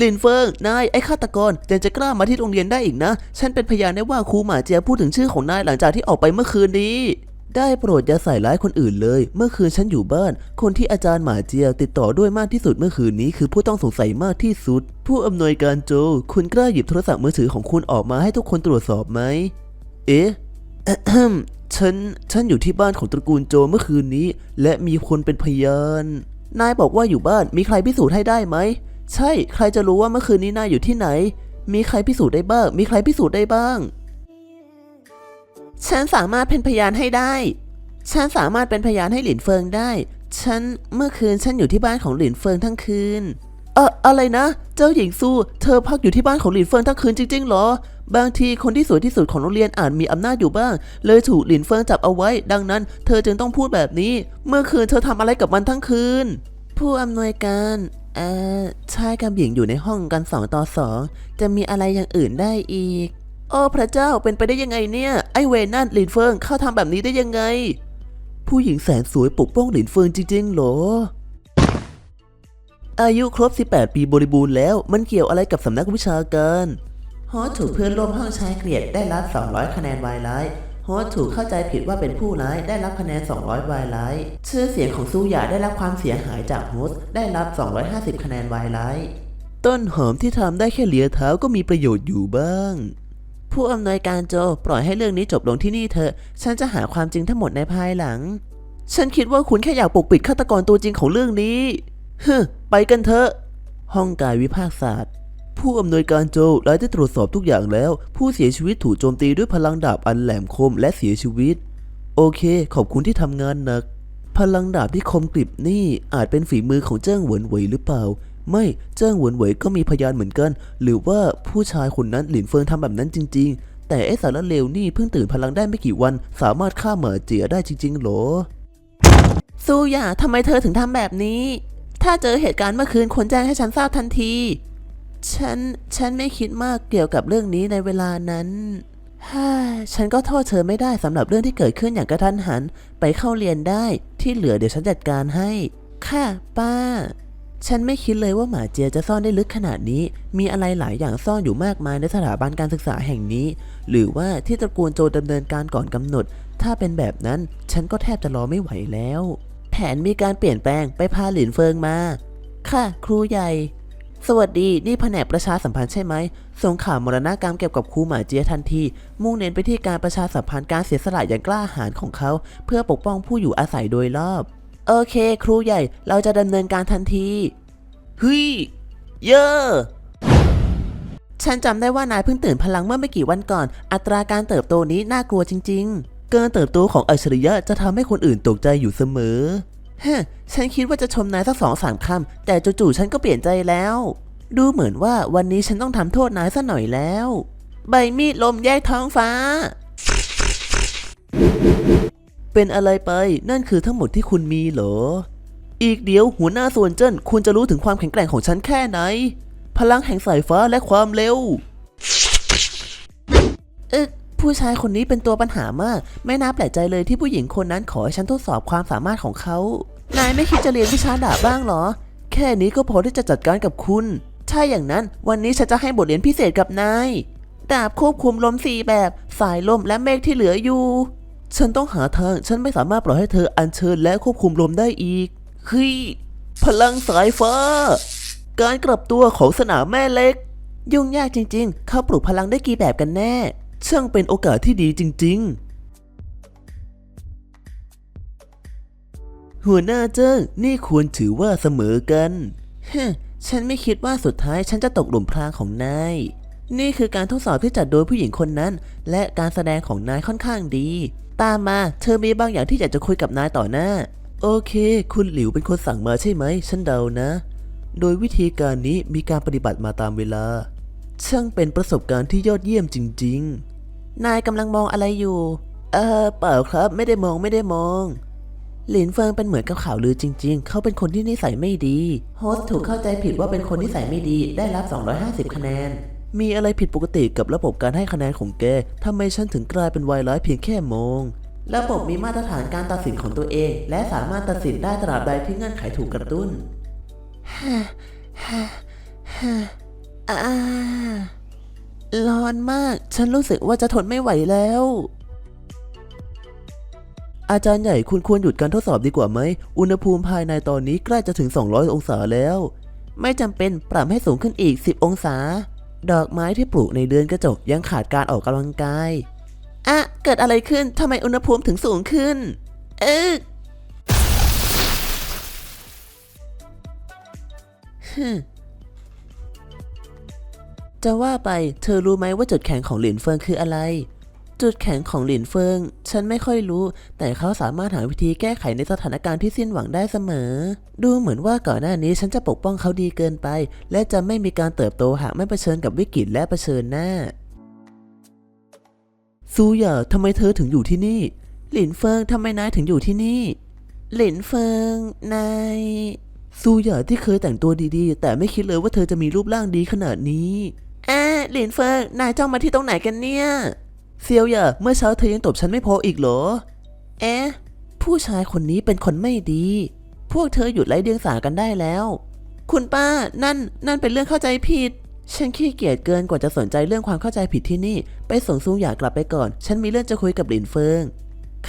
ลินเฟิง นาย ไอ้ฆาตกรยังจะกล้ามาที่โรงเรียนได้อีกนะ ฉันเป็นพยานได้ว่าครูหมาเจียพูดถึงชื่อของนายหลังจากที่ออกไปเมื่อคืนนี้ ได้โปรดอย่าใส่ร้ายคนอื่นเลย เมื่อคืนฉันอยู่บ้าน คนที่อาจารย์หมาเจียติดต่อด้วยมากที่สุดเมื่อคืนนี้คือผู้ต้องสงสัยมากที่สุด ผู้อำนวยการโจ คุณกล้าหยิบโทรศัพท์มือถือของคุณออกมาให้ทุกคนตรวจสอบไหม เอ๊ะฉัน ฉันอยู่ที่บ้านของตระกูลโจเมื่อคืนนี้ และมีคนเป็นพยาน นายบอกว่าอยู่บ้าน มีใครพิสูจน์ให้ได้ไหม ใช่ ใครจะรู้ว่าเมื่อคืนนี้นายอยู่ที่ไหน มีใครพิสูจน์ได้บ้าง มีใครพิสูจน์ได้บ้าง ฉันสามารถเป็นพยานให้ได้ ฉันสามารถเป็นพยานให้หลินเฟิงได้ ฉันเมื่อคืนฉันอยู่ที่บ้านของหลินเฟิงทั้งคืน เอออะไรนะ เจ้าหญิงซูเธอพักอยู่ที่บ้านของหลินเฟิงทั้งคืนจริงๆเหรอ บางทีคนที่สวยที่สุดของโรงเรียนอาจมีอำนาจอยู่บ้าง เลยถูกหลินเฟิงจับเอาไว้ ดังนั้น เธอจึงต้องพูดแบบนี้ เมื่อคืนเธอทำอะไรกับมันทั้งคืน ผู้อำนวยการ เอ่อชายกับหญิงอยู่ในห้องกันสองต่อสองจะมีอะไรอย่างอื่นได้อีก โอ้พระเจ้าเป็นไปได้ยังไงเนี่ย ไอเวนนั่นหลินเฟิงเข้าทำแบบนี้ได้ยังไง ผู้หญิงแสนสวยปกป้องหลินเฟิงจริงๆเหรอ อายุครบ 18 ปีบริบูรณ์แล้วมันเกี่ยวอะไรกับสำนักวิชาการฮอถูกเพื่อนร่วมห้องชายเกลียดได้รับ 200 คะแนนวายร้าย ฮอสถูกเข้าใจผิดว่าเป็นผู้ร้ายได้รับคะแนน 200 วายร้ายชื่อเสียงของซูหยาได้รับความเสียหายจากโฮสได้รับ 250 คะแนนวายร้ายต้นหอมที่ทำได้แค่เหลียเท้าก็มีประโยชน์อยู่บ้าง ผู้อำนวยการโจปล่อยให้เรื่องนี้จบลงที่นี่เถอะ ฉันจะหาความจริงทั้งหมดในภายหลัง ฉันคิดว่าคุณแค่อยากปกปิดฆาตกรตัวจริงของเรื่องนี้ฮึไปกันเถอะ ห้องกายวิภาคศาสตร์ ผู้อำนวยการโจหลังได้ตรวจสอบทุกอย่างแล้ว ผู้เสียชีวิตถูกโจมตีด้วยพลังดาบอันแหลมคมและเสียชีวิต โอเค ขอบคุณที่ทำงานหนัก พลังดาบที่คมกริบนี่อาจเป็นฝีมือของเจิ้งหวนเหวยหรือเปล่า ไม่เจิ้งหวนเหวยก็มีพยานเหมือนกัน หรือว่าผู้ชายคนนั้นหลินเฟิงทำแบบนั้นจริง ๆ แต่ไอสารเลวนี่เพิ่งตื่นพลังได้ไม่กี่วัน สามารถฆ่าเหมาเจียได้จริงๆหรอซูหยาทำไมเธอถึงทำแบบนี้ ถ้าเจอเหตุการณ์เมื่อคืนควรแจ้งให้ฉันทราบทันที ฉัน ฉันไม่คิดมากเกี่ยวกับเรื่องนี้ในเวลานั้นฮ่าฉันก็โทษเธอไม่ได้สำหรับเรื่องที่เกิดขึ้นอย่างกระทันหัน ไปเข้าเรียนได้ ที่เหลือเดี๋ยวฉันจัดการให้ ค่ะ ป้า ฉันไม่คิดเลยว่าหมาเจียจะซ่อนได้ลึกขนาดนี้ มีอะไรหลายอย่างซ่อนอยู่มากมายในสถาบันการศึกษาแห่งนี้ หรือว่าที่ตระกูลโจดำเนินการก่อนกำหนด ถ้าเป็นแบบนั้น ฉันก็แทบจะรอไม่ไหวแล้ว แผนมีการเปลี่ยนแปลงไปพาหลินเฟิงมา ค่ะ ครูใหญ่ สวัสดี นี่แผนกประชาสัมพันธ์ใช่ไหมส่งข่าวมรณกรรมเกี่ยวกับครูหมาเจียทันที มุ่งเน้นไปที่การประชาสัมพันธ์การเสียสละอย่างกล้าหาญของเขา เพื่อปกป้องผู้อยู่อาศัยโดยรอบ โอเค ครูใหญ่ เราจะดำเนินการทันทีเฮ้ยเยอะฉันจำได้ว่านายเพิ่งตื่นพลังเมื่อไม่กี่วันก่อน อัตราการเติบโตนี้น่ากลัวจริง ๆ เการเติบโตของอัจฉริยะจะทำให้คนอื่นตกใจอยู่เสมอ ฮฉันคิดว่าจะชมนายสักสองสามคำแต่จู่ๆฉันก็เปลี่ยนใจแล้ว ดูเหมือนว่าวันนี้ฉันต้องทำโทษนายซะหน่อยแล้ว ใบมีดลมแยกท้องฟ้า เป็นอะไรไป นั่นคือทั้งหมดที่คุณมีเหรอ อีกเดียวหัวหน้าส่วนเจิ้นคุณจะรู้ถึงความแข็งแกร่งของฉันแค่ไหน พลังแห่งสายฟ้าและความเร็วเอ๊ะผู้ชายคนนี้เป็นตัวปัญหามาก ไม่น่าแปลกใจเลยที่ผู้หญิงคนนั้นขอให้ฉันทดสอบความสามารถของเขา นายไม่คิดจะเรียนวิชาดาบบ้างเหรอ แค่นี้ก็พอที่จะจัดการกับคุณ ถ้าอย่างนั้นวันนี้ฉันจะให้บทเรียนพิเศษกับนาย ดาบควบคุมลมสี่แบบ สายลมและเมฆที่เหลืออยู่ ฉันต้องหาทาง ฉันไม่สามารถปล่อยให้เธออัญเชิญและควบคุมลมได้อีกเฮ้ยพลังสายฟ้า การกลับตัวของสนามแม่เหล็ก ยุ่งยากจริง ๆ เขาปลุกพลังได้กี่แบบกันแน่ ช่างเป็นโอกาสที่ดีจริง ๆ หัวหน้าเจิ้งนี่ควรถือว่าเสมอกันฮะฉันไม่คิดว่าสุดท้ายฉันจะตกหลุมพรางของนาย นี่คือการทดสอบที่จัดโดยผู้หญิงคนนั้น และการแสดงของนายค่อนข้างดี ตามมา เธอมีบางอย่างที่อยากจะคุยกับนายต่อหน้า โอเค คุณหลิวเป็นคนสั่งมาใช่ไหม ฉันเดานะ โดยวิธีการนี้มีการปฏิบัติมาตามเวลา ช่างเป็นประสบการณ์ที่ยอดเยี่ยมจริง ๆ นายกำลังมองอะไรอยู่ เออเปล่าครับ ไม่ได้มองไม่ได้มอง หลินเฟิงเป็นเหมือนกับข่าวลือจริง ๆ เขาเป็นคนที่นิสัยไม่ดี โฮสต์ถูกเข้าใจผิดว่าเป็นคนนิสัยไม่ดี ได้รับ 250 คะแนน มีอะไรผิดปกติกับระบบการให้คะแนนของแก ทำไมฉันถึงกลายเป็นวายร้ายเพียงแค่มองระบบมีมาตรฐานการตัดสินของตัวเอง และสามารถตัดสินได้ตราบใดที่เงื่อนไขถูกกระตุ้นฮ่าฮ่าฮ่าอ่าร้อนมาก ฉันรู้สึกว่าจะทนไม่ไหวแล้ว อาจารย์ใหญ่คุณควรหยุดการทดสอบดีกว่าไหม อุณหภูมิภายในตอนนี้ใกล้จะถึง 200 องศาแล้ว ไม่จำเป็นปรับให้สูงขึ้นอีก 10 องศา ดอกไม้ที่ปลูกในเดือนกระจกยังขาดการออกกำลังกาย อะเกิดอะไรขึ้นทำไมอุณหภูมิถึงสูงขึ้น เอ๊ะฮึมจะว่าไป เธอรู้ไหมว่าจุดแข็งของหลินเฟิงคืออะไร จุดแข็งของหลินเฟิง ฉันไม่ค่อยรู้ แต่เขาสามารถหาวิธีแก้ไขในสถานการณ์ที่สิ้นหวังได้เสมอ ดูเหมือนว่าก่อนหน้านี้ฉันจะปกป้องเขาดีเกินไป และจะไม่มีการเติบโตหากไม่เผชิญกับวิกฤตและเผชิญหน้า ซูหย่าทำไมเธอถึงอยู่ที่นี่ หลินเฟิงทำไมนายถึงอยู่ที่นี่ หลินเฟิงนายซูหย่าที่เคยแต่งตัวดีๆ แต่ไม่คิดเลยว่าเธอจะมีรูปร่างดีขนาดนี้อ่าหลินเฟิงนายจ้องมาที่ตรงไหนกันเนี่ย เซียวหย่าเมื่อเช้าเธอยังตบฉันไม่พออีกเหรอ เอ๊ะ ผู้ชายคนนี้เป็นคนไม่ดี พวกเธอหยุดไร้เดียงสากันได้แล้ว คุณป้า นั่น นั่นเป็นเรื่องเข้าใจผิด ฉันขี้เกียจเกินกว่าจะสนใจเรื่องความเข้าใจผิดที่นี่ ไปส่งซูหย่ากลับไปก่อน ฉันมีเรื่องจะคุยกับหลินเฟิง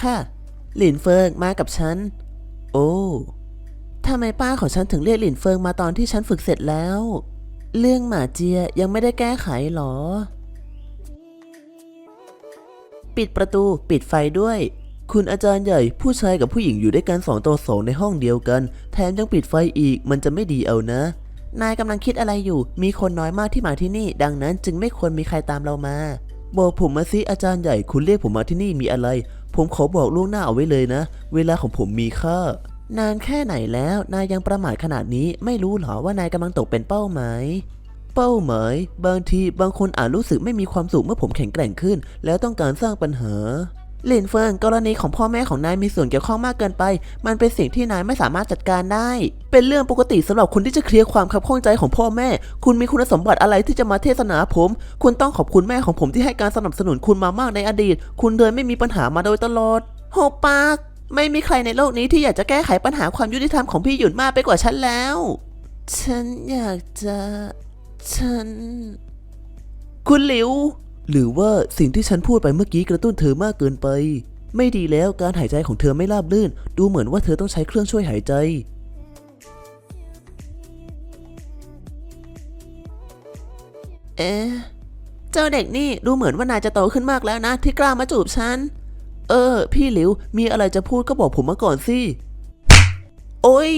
ค่ะ หลินเฟิงมากับฉัน โอ้ทำไมป้าของฉันถึงเรียกหลินเฟิงมาตอนที่ฉันฝึกเสร็จแล้ว เรื่องหมาเจียยังไม่ได้แก้ไขหรอ ปิดประตู ปิดไฟด้วย คุณอาจารย์ใหญ่ผู้ชายกับผู้หญิงอยู่ด้วยกันสองต่อสองในห้องเดียวกัน แถมยังปิดไฟอีกมันจะไม่ดีเอานะ นายกำลังคิดอะไรอยู่ มีคนน้อยมากที่มาที่นี่ ดังนั้นจึงไม่ควรมีใครตามเรามาบอกผมมาสิอาจารย์ใหญ่คุณเรียกผมมาที่นี่มีอะไร ผมขอบอกล่วงหน้าเอาไว้เลยนะ เวลาของผมมีค่านานแค่ไหนแล้ว นายยังประมาทขนาดนี้ไม่รู้เหรอว่านายกำลังตกเป็นเป้าหมาย เป้าหมาย บางทีบางคนอาจรู้สึกไม่มีความสุขเมื่อผมแข็งแกร่งขึ้น แล้วต้องการสร้างปัญหาหลินเฟิงกรณีของพ่อแม่ของนายมีส่วนเกี่ยวข้องมากเกินไป มันเป็นสิ่งที่นายไม่สามารถจัดการได้ เป็นเรื่องปกติสำหรับคุณที่จะเคลียร์ความขับข้องใจของพ่อแม่ คุณมีคุณสมบัติอะไรที่จะมาเทศนาผม คุณต้องขอบคุณแม่ของผมที่ให้การสนับสนุนคุณมามากในอดีต คุณเลยไม่มีปัญหามาโดยตลอดหกปาก ไม่มีใครในโลกนี้ที่อยากจะแก้ไขปัญหาความยุติธรรมของพี่หยุนมากไปกว่าฉันแล้ว ฉันอยากจะ ฉัน คุณหลิว หรือว่าสิ่งที่ฉันพูดไปเมื่อกี้กระตุ้นเธอมากเกินไป ไม่ดีแล้วการหายใจของเธอไม่ราบรื่น ดูเหมือนว่าเธอต้องใช้เครื่องช่วยหายใจ เอ๊ะ เจ้าเด็กนี่ดูเหมือนว่านายจะโตขึ้นมากแล้วนะ ที่กล้ามาจูบฉัน เออ พี่หลิว มีอะไรจะพูดก็บอกผมมาก่อนสิ โอ้ย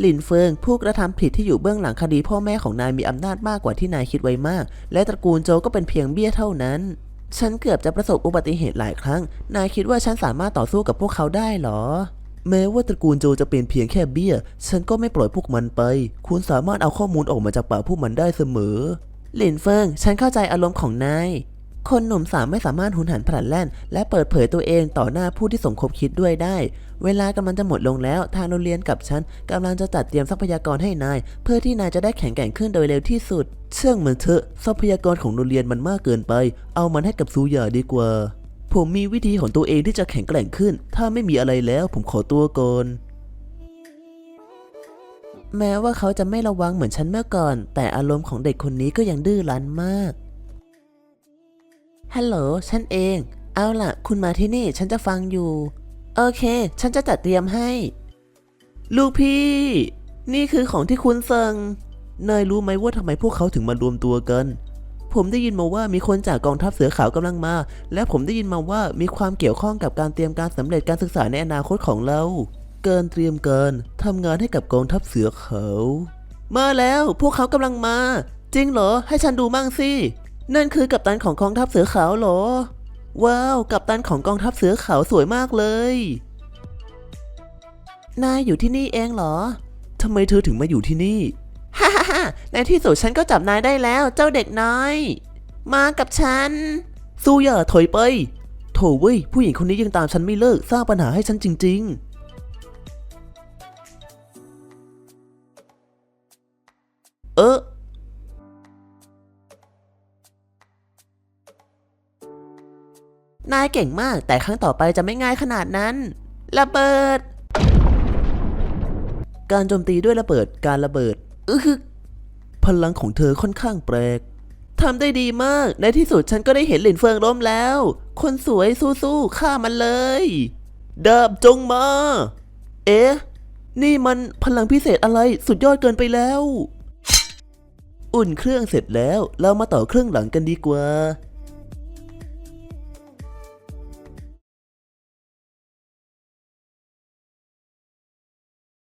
หลินเฟิงผู้กระทำผิดที่อยู่เบื้องหลังคดีพ่อแม่ของนายมีอำนาจมากกว่าที่นายคิดไว้มาก และตระกูลโจก็เป็นเพียงเบี้ยเท่านั้น ฉันเกือบจะประสบอุบัติเหตุหลายครั้ง นายคิดว่าฉันสามารถต่อสู้กับพวกเขาได้หรอ แม้ว่าตระกูลโจจะเป็นเพียงแค่เบี้ย ฉันก็ไม่ปล่อยพวกมันไป คุณสามารถเอาข้อมูลออกมาจากปากพวกมันได้เสมอ หลินเฟิง ฉันเข้าใจอารมณ์ของนาย คนหนุ่มสาวไม่สามารถหุนหันพลันแล่น และเปิดเผยตัวเองต่อหน้าผู้ที่สมคบคิดด้วยได้ เวลากำลังจะหมดลงแล้ว ทางโรงเรียนกับฉันกำลังจะจัดเตรียมทรัพยากรให้นาย เพื่อที่นายจะได้แข็งแกร่งขึ้นโดยเร็วที่สุด เชื่องมันเถอะทรัพยากรของโรงเรียนมันมากเกินไป เอามันให้กับซูหยาดีกว่า ผมมีวิธีของตัวเองที่จะแข็งแกร่งขึ้น ถ้าไม่มีอะไรแล้ว ผมขอตัวก่อนแม้ว่าเขาจะไม่ระวังเหมือนฉันเมื่อก่อน แต่อารมณ์ของเด็กคนนี้ก็ยังดื้อรั้นมาก ฮัลโหล ฉันเอง เอาล่ะ คุณมาที่นี่ ฉันจะฟังอยู่ โอเค ฉันจะจัดเตรียมให้ ลูกพี่ นี่คือของที่คุณสั่งนายรู้ไหมว่าทำไมพวกเขาถึงมารวมตัวกัน ผมได้ยินมาว่ามีคนจากกองทัพเสือขาวกำลังมา และผมได้ยินมาว่ามีความเกี่ยวข้องกับการเตรียมการสำเร็จการศึกษาในอนาคตของเราเการเตรียมการทำงานให้กับกองทัพเสือขาว มาแล้ว พวกเขากำลังมา จริงเหรอ ให้ฉันดูมั่งสิ นั่นคือกัปตันของกองทัพเสือขาวเหรอ ว้าว กัปตันของกองทัพเสือขาวสวยมากเลย นายอยู่ที่นี่เองเหรอ ทำไมเธอถึงมาอยู่ที่นี่ฮ่าฮ่าฮ่าในที่สุดฉันก็จับนายได้แล้ว เจ้าเด็กน้อย มากับฉัน สู้อย่าถอยไป โถเว้ย ผู้หญิงคนนี้ยังตามฉันไม่เลิก สร้างปัญหาให้ฉันจริง ๆเออ นายเก่งมาก แต่ครั้งต่อไปจะไม่ง่ายขนาดนั้น ระเบิด การโจมตีด้วยระเบิด การระเบิดอือฮึพลังของเธอค่อนข้างแปลกทำได้ดีมาก ในที่สุดฉันก็ได้เห็นหลินเฟิงล้มแล้ว คนสวยสู้ๆฆ่ามันเลยดาบจงมา เอ๊ะ นี่มันพลังพิเศษอะไรสุดยอดเกินไปแล้ว อุ่นเครื่องเสร็จแล้ว เรามาต่อเครื่องหลังกันดีกว่า